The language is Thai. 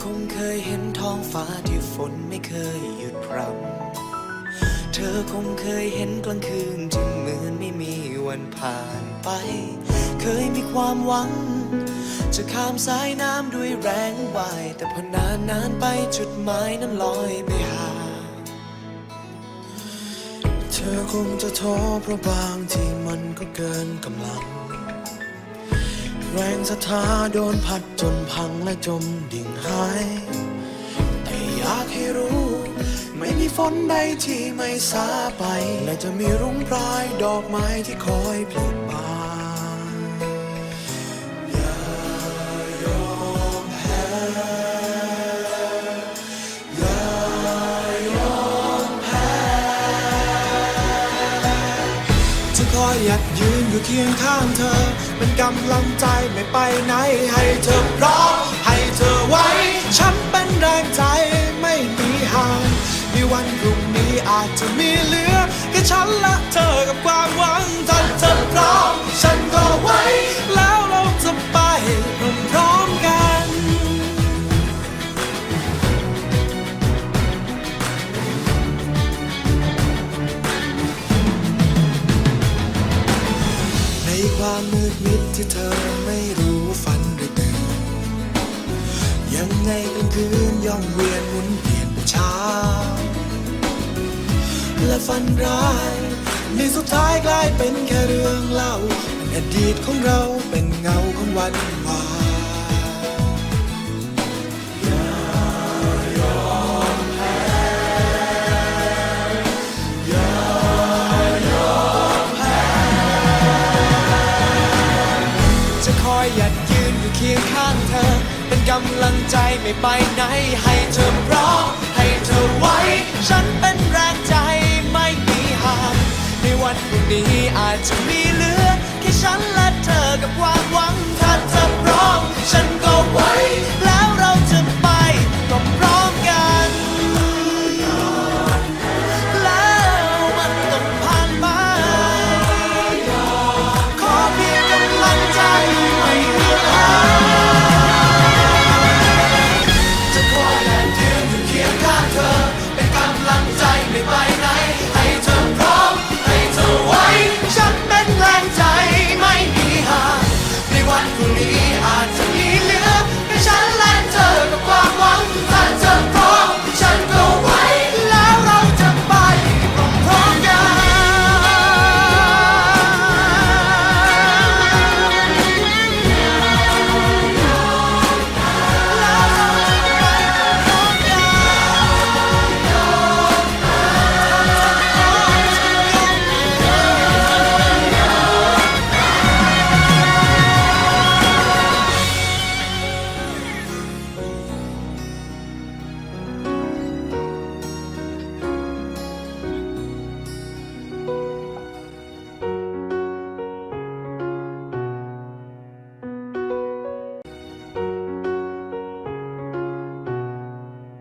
เคยเห็นท้องฟ้าที่ฝนไม่เคยหยุดพรำ เธอคงเคยเห็นกลางคืนที่เหมือนไม่มีวันผ่านไป เคยมีความหวัง จะข้ามสายน้ำด้วยแรงว่าย แต่พอนานนานไปจุดหมายนั้นลอยไปหา เธอคงจะท้อเพราะบางที่มันก็เกินกำลัง แรงศรัทธาโดนพัดจนพังและจมดิ่งหาย แต่อยากให้รู้ ไม่มีฝนใดที่ไม่สาไป และจะมีรุ้งพรายดอกไม้ที่คอยผลิ คอยหยัดยืนอยู่เคียงข้างเธอ เป็นกำลังใจไม่ไปไหน ให้เธอพร้อมให้เธอไว้ ฉันเป็นแรงใจไม่มีห่างในวันพรุ่งนี้อาจจะมีเหลือแค่ฉันและเธอกับความหวังถ้าเธอพร้อมฉันก็ไว้และ ความมืดมิดที่เธอไม่รู้ฝันหรือตื่นยังไงกลางคืนย่อมเวียนหมุนเปลี่ยนเป็นเช้า และฝันร้ายในสุดท้ายกลายเป็นแค่เรื่องเล่าอดีตของเราเป็นเงาของวันวาน ยัดยืนอยู่เคียงข้างเธอ เป็นกำลังใจไม่ไปไหน ให้เธอพร้อมให้เธอไว้ ฉันเป็นแรงใจไม่มีห่างในวันพรุ่งนี้อาจจะมีเหลือ แค่ฉันและเธอกับความหวังถ้าเธอพร้อมฉันก็ไว้